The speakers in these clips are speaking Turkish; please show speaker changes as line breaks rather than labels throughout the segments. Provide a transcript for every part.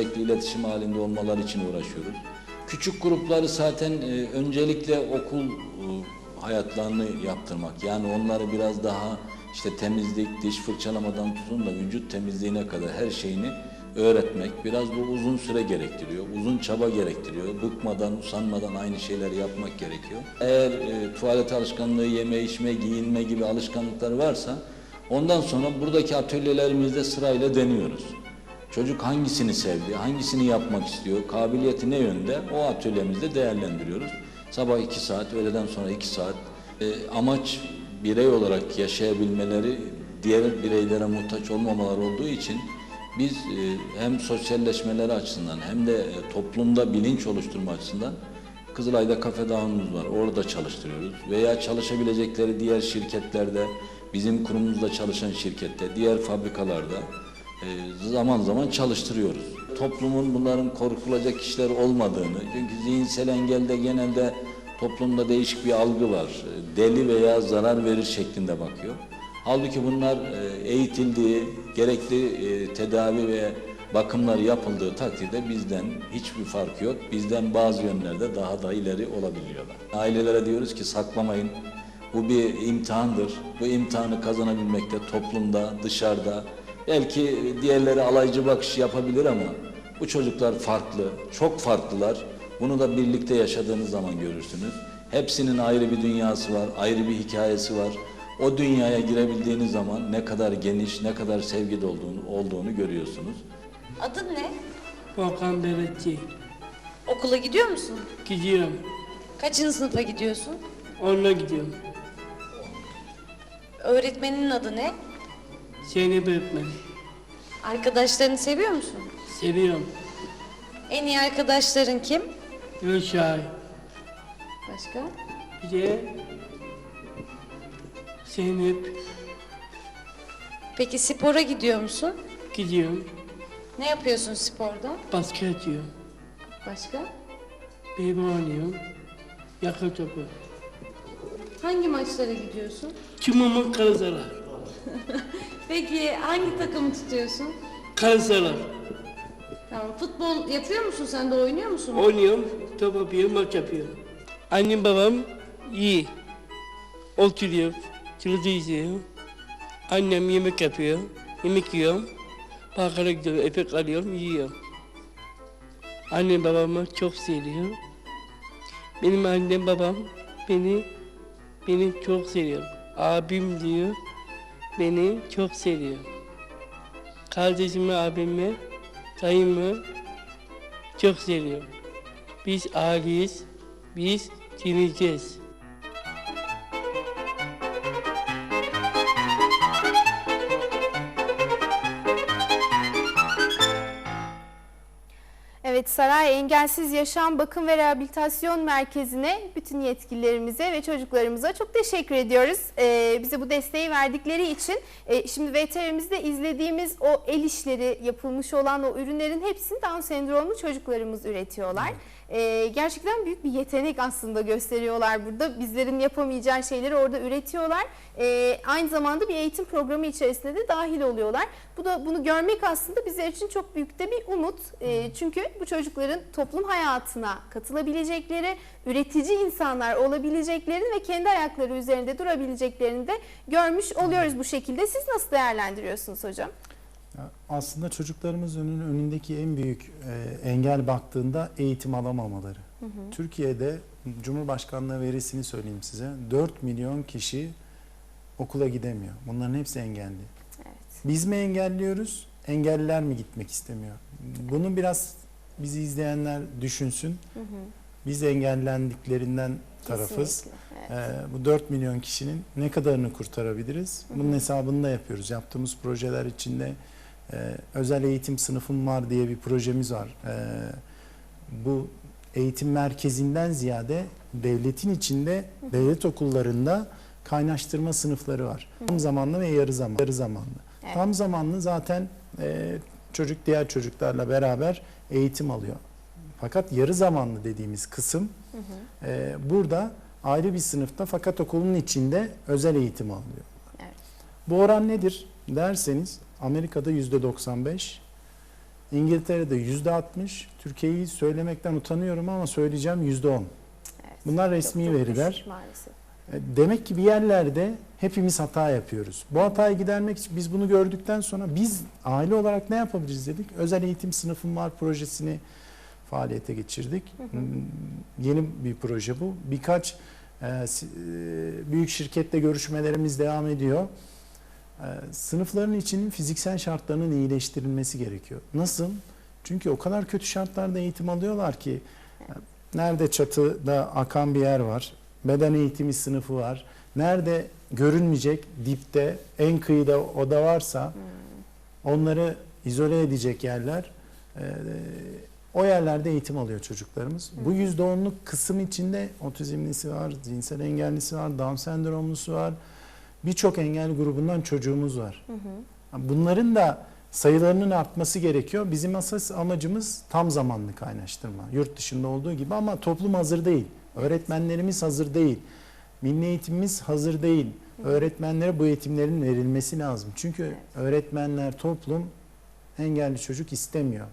Sürekli iletişim halinde olmaları için uğraşıyoruz. Küçük grupları zaten e, öncelikle okul e, hayatlarını yaptırmak. Yani onları biraz daha işte temizlik, diş fırçalamadan tutun da vücut temizliğine kadar her şeyini öğretmek. Biraz bu uzun süre gerektiriyor, uzun çaba gerektiriyor. Bıkmadan, usanmadan aynı şeyleri yapmak gerekiyor. Eğer e, tuvalet alışkanlığı, yeme, içme, giyinme gibi alışkanlıklar varsa ondan sonra buradaki atölyelerimizde sırayla deniyoruz. Çocuk hangisini sevdi, hangisini yapmak istiyor, kabiliyeti ne yönde o atölyemizde değerlendiriyoruz. Sabah iki saat, öğleden sonra iki saat. E, amaç birey olarak yaşayabilmeleri, diğer bireylere muhtaç olmamaları olduğu için biz e, hem sosyalleşmeleri açısından hem de e, toplumda bilinç oluşturma açısından Kızılay'da kafe dağımız var. Orada çalıştırıyoruz. Veya çalışabilecekleri diğer şirketlerde, bizim kurumumuzda çalışan şirkette, diğer fabrikalarda e, zaman zaman çalıştırıyoruz. Toplumun bunların korkulacak işler olmadığını, çünkü zihinsel engelde genelde toplumda değişik bir algı var. E, Deli veya zarar verir şeklinde bakıyor. Halbuki bunlar e, eğitildiği, gerekli tedavi ve bakımlar yapıldığı takdirde bizden hiçbir fark yok. Bizden bazı yönlerde daha da ileri olabiliyorlar. Ailelere diyoruz ki saklamayın. Bu bir imtihandır. Bu imtihanı kazanabilmekte toplumda, dışarıda belki diğerleri alaycı bakış yapabilir ama bu çocuklar farklı, çok farklılar. Bunu da birlikte yaşadığınız zaman görürsünüz. Hepsinin ayrı bir dünyası var, ayrı bir hikayesi var. O dünyaya girebildiğiniz zaman ne kadar geniş, ne kadar sevgi olduğunu, olduğunu görüyorsunuz.
Adın ne?
Volkan Bebekçi.
Okula gidiyor musun?
Gidiyorum.
Kaçıncı sınıfa gidiyorsun?
Onunla gidiyorum.
Öğretmeninin adı ne?
Zeynep öğretmen.
Arkadaşlarını seviyor musun?
Seviyorum.
En iyi arkadaşların kim?
Gülşahay.
Başka?
Bir de Zeynep.
Peki spora gidiyor musun?
Gidiyorum.
Ne yapıyorsun sporda?
Basket atıyorum.
Başka?
Beybi oynuyorum. Yakın topu.
Hangi maçlara gidiyorsun?
Çimamın Karasalar.
Peki hangi takımı tutuyorsun?
Karasalar.
Tamam. Futbol yapıyor musun sen de oynuyor musun?
Oynuyorum. Top yapıyorum, maç yapıyorum. Annem babam iyi. Oturuyor. Televizyon izliyor. Annem yemek yapıyor. Yemek yiyorum. Parkara gidiyorum. Epek alıyorum. Yiyorum. Annem babamı çok seviyor. Benim annem babam beni beni çok seviyor. Abim diyor beni çok seviyor. Kardeşimi, abimi, dayımı çok seviyorum. Biz aileyiz. Biz dinleyeceğiz.
Evet Saray Engelsiz Yaşam Bakım ve Rehabilitasyon Merkezi'ne bütün yetkililerimize ve çocuklarımıza çok teşekkür ediyoruz. Ee, bize bu desteği verdikleri için e, şimdi VTR'mizde izlediğimiz o el işleri yapılmış olan o ürünlerin hepsini Down sendromlu çocuklarımız üretiyorlar. Ee, gerçekten büyük bir yetenek aslında gösteriyorlar burada. Bizlerin yapamayacağı şeyleri orada üretiyorlar. Ee, aynı zamanda bir eğitim programı içerisinde de dahil oluyorlar. Bu da bunu görmek aslında bizler için çok büyük de bir umut. Ee, çünkü bu çocukların toplum hayatına katılabilecekleri, üretici insanlar olabileceklerini ve kendi ayakları üzerinde durabileceklerini de görmüş oluyoruz bu şekilde. Siz nasıl değerlendiriyorsunuz hocam?
Aslında çocuklarımız önünün önündeki en büyük e, engel baktığında eğitim alamamaları. Türkiye'de Cumhurbaşkanlığı verisini söyleyeyim size. 4 milyon kişi okula gidemiyor. Bunların hepsi engelli. Biz mi engelliyoruz? Engelliler mi gitmek istemiyor? Bunu biraz bizi izleyenler düşünsün. Biz engellendiklerinden tarafız.
Kesinlikle, evet.
Ee, bu 4 milyon kişinin ne kadarını kurtarabiliriz? Bunun hesabını da yapıyoruz. Yaptığımız projeler içinde e, özel eğitim sınıfım var diye bir projemiz var. E, bu eğitim merkezinden ziyade devletin içinde devlet okullarında kaynaştırma sınıfları var. Tam zamanlı ve yarı zamanlı. Yarı zamanlı.
Evet.
Tam zamanlı zaten e, çocuk diğer çocuklarla beraber eğitim alıyor. Fakat yarı zamanlı dediğimiz kısım e, burada ayrı bir sınıfta fakat okulun içinde özel eğitim alıyor.
Evet.
Bu oran nedir derseniz Amerika'da yüzde 95, İngiltere'de yüzde 60. Türkiye'yi söylemekten utanıyorum ama söyleyeceğim yüzde 10. Bunlar resmi
Çok- çok
veriler.
düşük maalesef.
E, Demek ki bir yerlerde hepimiz hata yapıyoruz. Bu hatayı gidermek için biz bunu gördükten sonra biz aile olarak ne yapabiliriz dedik. Özel eğitim sınıfım var projesini faaliyete geçirdik. Hmm, Yeni bir proje bu. Birkaç e, e, büyük şirkette görüşmelerimiz devam ediyor. E, Sınıfların içinin fiziksel şartlarının iyileştirilmesi gerekiyor. Nasıl? Çünkü o kadar kötü şartlarda eğitim alıyorlar ki e, nerede çatıda akan bir yer var, beden eğitimi sınıfı var, nerede görünmeyecek dipte en kıyıda oda varsa onları izole edecek yerler e, o yerlerde eğitim alıyor çocuklarımız. Bu yüzde onluk kısım içinde otizmlisi var, cinsel engellisi var, Down sendromlusu var. Birçok engel grubundan çocuğumuz var. Bunların da sayılarının artması gerekiyor. Bizim asas amacımız tam zamanlı kaynaştırma. Yurt dışında olduğu gibi ama toplum hazır değil. Öğretmenlerimiz hazır değil. Milli eğitimimiz hazır değil. Öğretmenlere bu eğitimlerin verilmesi lazım. Çünkü öğretmenler, toplum engelli çocuk istemiyor.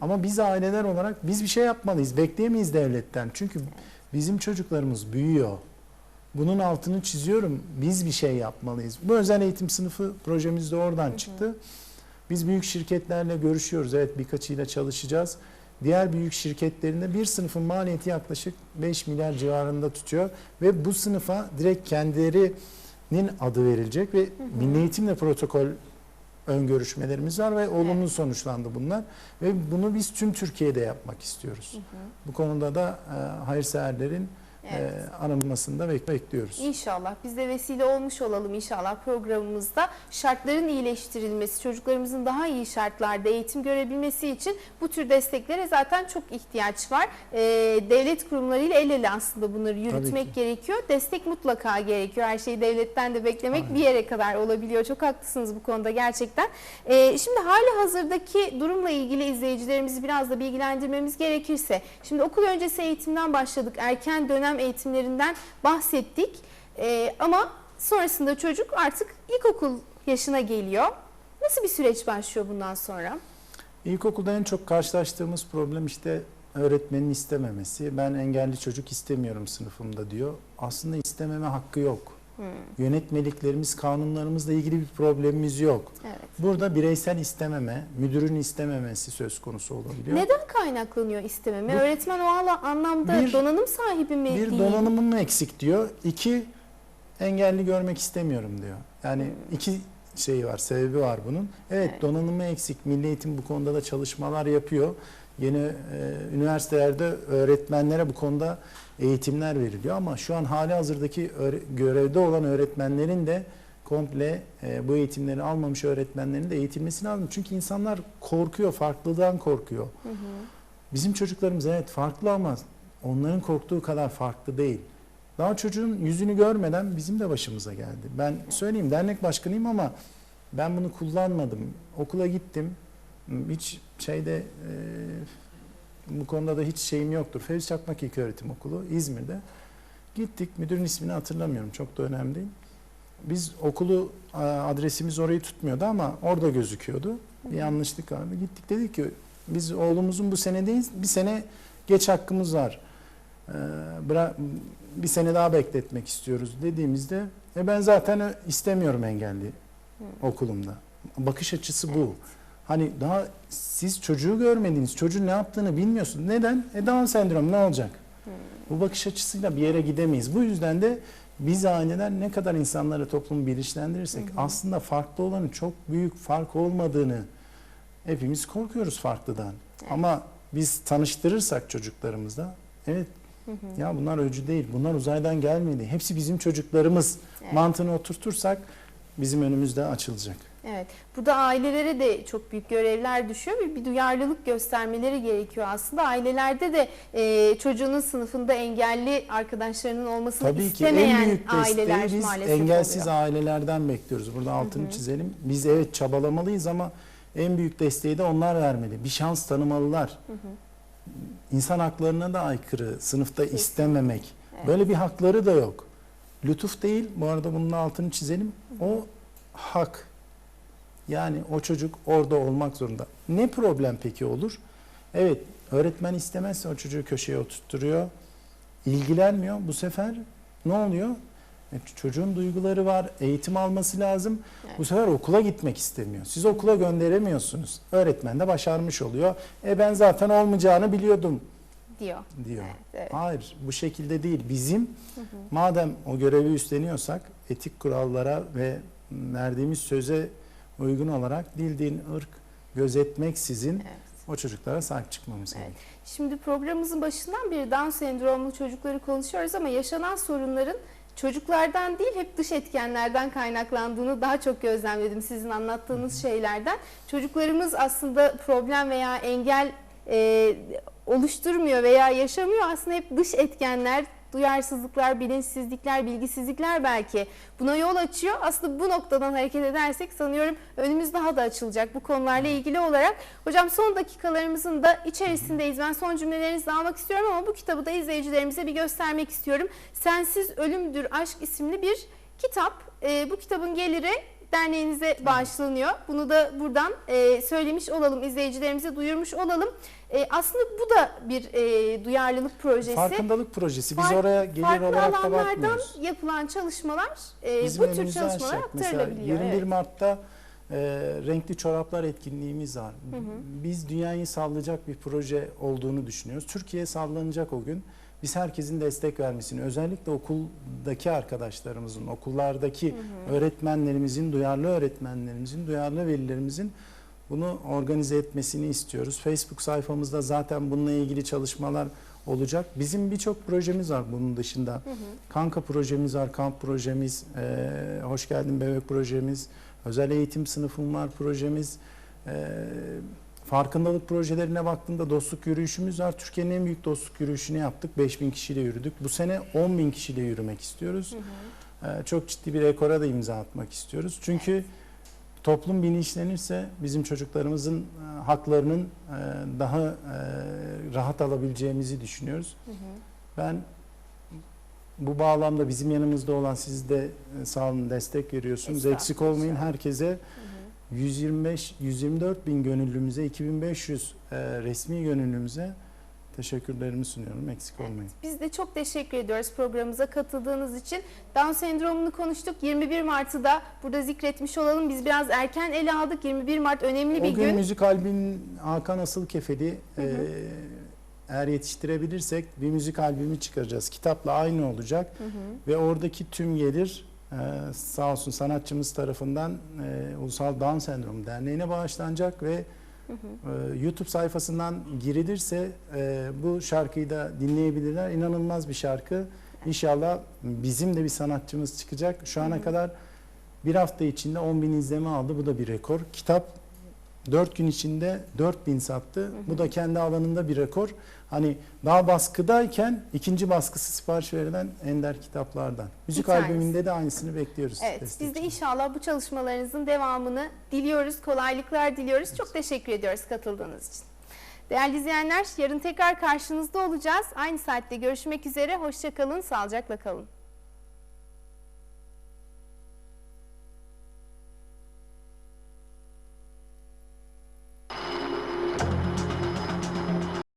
Ama biz aileler olarak biz bir şey yapmalıyız. Bekleyemeyiz devletten. Çünkü bizim çocuklarımız büyüyor. Bunun altını çiziyorum. Biz bir şey yapmalıyız. Bu özel eğitim sınıfı projemiz de oradan çıktı. Biz büyük şirketlerle görüşüyoruz. Evet birkaçıyla çalışacağız. Diğer büyük şirketlerinde bir sınıfın maliyeti yaklaşık 5 milyar civarında tutuyor. Ve bu sınıfa direkt kendilerinin adı verilecek ve Milli Eğitimle protokol ön görüşmelerimiz var ve olumlu sonuçlandı bunlar. Ve bunu biz tüm Türkiye'de yapmak istiyoruz. Bu konuda da e, hayırseverlerin
Evet.
e, anılmasını da bek- bekliyoruz.
İnşallah biz de vesile olmuş olalım inşallah programımızda. Şartların iyileştirilmesi, çocuklarımızın daha iyi şartlarda eğitim görebilmesi için bu tür desteklere zaten çok ihtiyaç var. Ee, devlet kurumlarıyla el ele aslında bunları yürütmek
ki.
gerekiyor. Destek mutlaka gerekiyor. Her şeyi devletten de beklemek
Aynen.
bir yere kadar olabiliyor. Çok haklısınız bu konuda gerçekten. Ee, şimdi hali hazırdaki durumla ilgili izleyicilerimizi biraz da bilgilendirmemiz gerekirse. Şimdi okul öncesi eğitimden başladık. Erken dönem eğitimlerinden bahsettik. Ee, ama sonrasında çocuk artık ilkokul yaşına geliyor. Nasıl bir süreç başlıyor bundan sonra?
İlkokulda en çok karşılaştığımız problem işte öğretmenin istememesi. Ben engelli çocuk istemiyorum sınıfımda diyor. Aslında istememe hakkı yok. Yönetmeliklerimiz, kanunlarımızla ilgili bir problemimiz yok.
Evet.
Burada bireysel istememe, müdürün istememesi söz konusu olabiliyor.
Neden kaynaklanıyor istememe?
Bu-
Öğretmen o anlamda
Bir-
donanım sahibi mi
Bir
değil?
donanımım eksik diyor. İki engelli görmek istemiyorum diyor. Yani iki şeyi var, sebebi var bunun. Evet,
Evet.
donanımı eksik. Milli Eğitim bu konuda da çalışmalar yapıyor. Yeni e, üniversitelerde öğretmenlere bu konuda eğitimler veriliyor ama şu an hali hazırdaki görevde olan öğretmenlerin de komple e, bu eğitimleri almamış öğretmenlerin de eğitilmesi lazım. Çünkü insanlar korkuyor, farklılıktan korkuyor. Bizim çocuklarımız evet farklı ama onların korktuğu kadar farklı değil. Daha çocuğun yüzünü görmeden bizim de başımıza geldi. Ben söyleyeyim dernek başkanıyım ama ben bunu kullanmadım. Okula gittim. Hiç şeyde e, bu konuda da hiç şeyim yoktur. Fevzi Çakmak İlköğretim Okulu İzmir'de. Gittik. Müdürün ismini hatırlamıyorum. Çok da önemli değil. Biz okulu adresimiz orayı tutmuyordu ama orada gözüküyordu. Bir yanlışlık vardı. Gittik dedik ki biz oğlumuzun bu senedeyiz. Bir sene geç hakkımız var. Bıra- bir sene daha bekletmek istiyoruz dediğimizde e ben zaten istemiyorum engelli okulumda. Bakış açısı bu. Hani daha siz çocuğu görmediniz. Çocuğun ne yaptığını bilmiyorsunuz. Neden? E Down sendromu ne olacak? Bu bakış açısıyla bir yere gidemeyiz. Bu yüzden de biz aileler ne kadar insanları toplumu bilinçlendirirsek aslında farklı olanın çok büyük fark olmadığını hepimiz korkuyoruz farklıdan. Ama biz tanıştırırsak çocuklarımızla evet ya bunlar öcü değil, bunlar uzaydan gelmedi. Hepsi bizim çocuklarımız.
Evet.
Mantığını oturtursak bizim önümüzde açılacak.
Evet. Burada ailelere de çok büyük görevler düşüyor ve bir duyarlılık göstermeleri gerekiyor aslında. Ailelerde de e, çocuğunun sınıfında engelli arkadaşlarının olmasını
Tabii ki
istemeyen
en büyük
aileler
biz
maalesef
engelsiz
oluyor.
ailelerden bekliyoruz. Burada altını çizelim. Biz evet çabalamalıyız ama en büyük desteği de onlar vermeli. Bir şans tanımalılar. İnsan haklarına da aykırı sınıfta istememek.
Evet.
Böyle bir hakları da yok. Lütuf değil. Bu arada bunun altını çizelim. O hak. Yani o çocuk orada olmak zorunda. Ne problem peki olur? Evet, öğretmen istemezse o çocuğu köşeye oturtturuyor. ilgilenmiyor. Bu sefer ne oluyor? E, Çocuğun duyguları var, eğitim alması lazım. Bu sefer okula gitmek istemiyor. Siz okula gönderemiyorsunuz. Öğretmen de başarmış oluyor. E ben zaten olmayacağını biliyordum
diyor.
diyor.
Evet, evet.
Hayır, bu şekilde değil. Bizim madem o görevi üstleniyorsak etik kurallara ve verdiğimiz söze uygun olarak dil, din, ırk gözetmeksizin
Evet.
o çocuklara sahip çıkmamız
Evet.
gerekiyor.
Şimdi programımızın başından beri Down sendromlu çocukları konuşuyoruz ama yaşanan sorunların çocuklardan değil hep dış etkenlerden kaynaklandığını daha çok gözlemledim sizin anlattığınız şeylerden. Çocuklarımız aslında problem veya engel e, oluşturmuyor veya yaşamıyor. Aslında hep dış etkenler, duyarsızlıklar, bilinçsizlikler, bilgisizlikler belki buna yol açıyor. Aslında bu noktadan hareket edersek sanıyorum önümüz daha da açılacak bu konularla ilgili olarak. Hocam son dakikalarımızın da içerisindeyiz. Ben son cümlelerinizi almak istiyorum ama bu kitabı da izleyicilerimize bir göstermek istiyorum. Sensiz Ölümdür Aşk isimli bir kitap. Ee, bu kitabın geliri derneğinize bağışlanıyor. Bunu da buradan e, söylemiş olalım, izleyicilerimize duyurmuş olalım. E, aslında bu da bir e, duyarlılık projesi.
Farkındalık projesi. Biz
Fark-
oraya gelir olarak da
alanlardan
bakmıyoruz.
yapılan çalışmalar e,
Bizim
bu tür çalışmalar.
Mesela
aktarılabiliyor.
21
evet.
Mart'ta e, renkli çoraplar etkinliğimiz var. Biz dünyayı sallayacak bir proje olduğunu düşünüyoruz. Türkiye sallanacak o gün. Biz herkesin destek vermesini, özellikle okuldaki arkadaşlarımızın, okullardaki öğretmenlerimizin, duyarlı öğretmenlerimizin, duyarlı velilerimizin bunu organize etmesini istiyoruz. Facebook sayfamızda zaten bununla ilgili çalışmalar olacak. Bizim birçok projemiz var bunun dışında. Kanka projemiz var, kamp projemiz, eee, hoş geldin bebek projemiz, özel eğitim sınıfım var projemiz. Eee, farkındalık projelerine baktığımda dostluk yürüyüşümüz var. Türkiye'nin en büyük dostluk yürüyüşünü yaptık. 5000 kişiyle yürüdük. Bu sene 10 bin kişiyle yürümek istiyoruz. Eee, çok ciddi bir rekora da imza atmak istiyoruz. Çünkü toplum bilinçlenirse bizim çocuklarımızın e, haklarının e, daha e, rahat alabileceğimizi düşünüyoruz. Ben bu bağlamda bizim yanımızda olan siz de sağ olun destek veriyorsunuz. Eksik olmayın herkese 125 124 bin gönüllümüze 2500 e, resmi gönüllümüze teşekkürlerimi sunuyorum. Eksik olmayın.
Biz de çok teşekkür ediyoruz programımıza katıldığınız için. Down sendromunu konuştuk. 21 Mart'ı da burada zikretmiş olalım. Biz biraz erken ele aldık. 21 Mart önemli bir
O gün
gün.
müzik albüm Hakan Asıl Kefeli e, eğer yetiştirebilirsek bir müzik albümü çıkaracağız. Kitapla aynı olacak ve oradaki tüm gelir e, sağ olsun sanatçımız tarafından e, Ulusal Down Sendromu Derneği'ne bağışlanacak ve e, YouTube sayfasından girilirse e, bu şarkıyı da dinleyebilirler. İnanılmaz bir şarkı. İnşallah bizim de bir sanatçımız çıkacak. Şu ana kadar bir hafta içinde 10 bin izleme aldı. Bu da bir rekor. Kitap 4 gün içinde 4 bin sattı. Bu da kendi alanında bir rekor. Hani daha baskıdayken ikinci baskısı sipariş verilen ender kitaplardan. Müzik albümünde de aynısını bekliyoruz.
Evet, biz de inşallah bu çalışmalarınızın devamını diliyoruz, kolaylıklar diliyoruz. Çok teşekkür ediyoruz katıldığınız için. Değerli izleyenler, yarın tekrar karşınızda olacağız. Aynı saatte görüşmek üzere. Hoşçakalın, sağlıcakla kalın.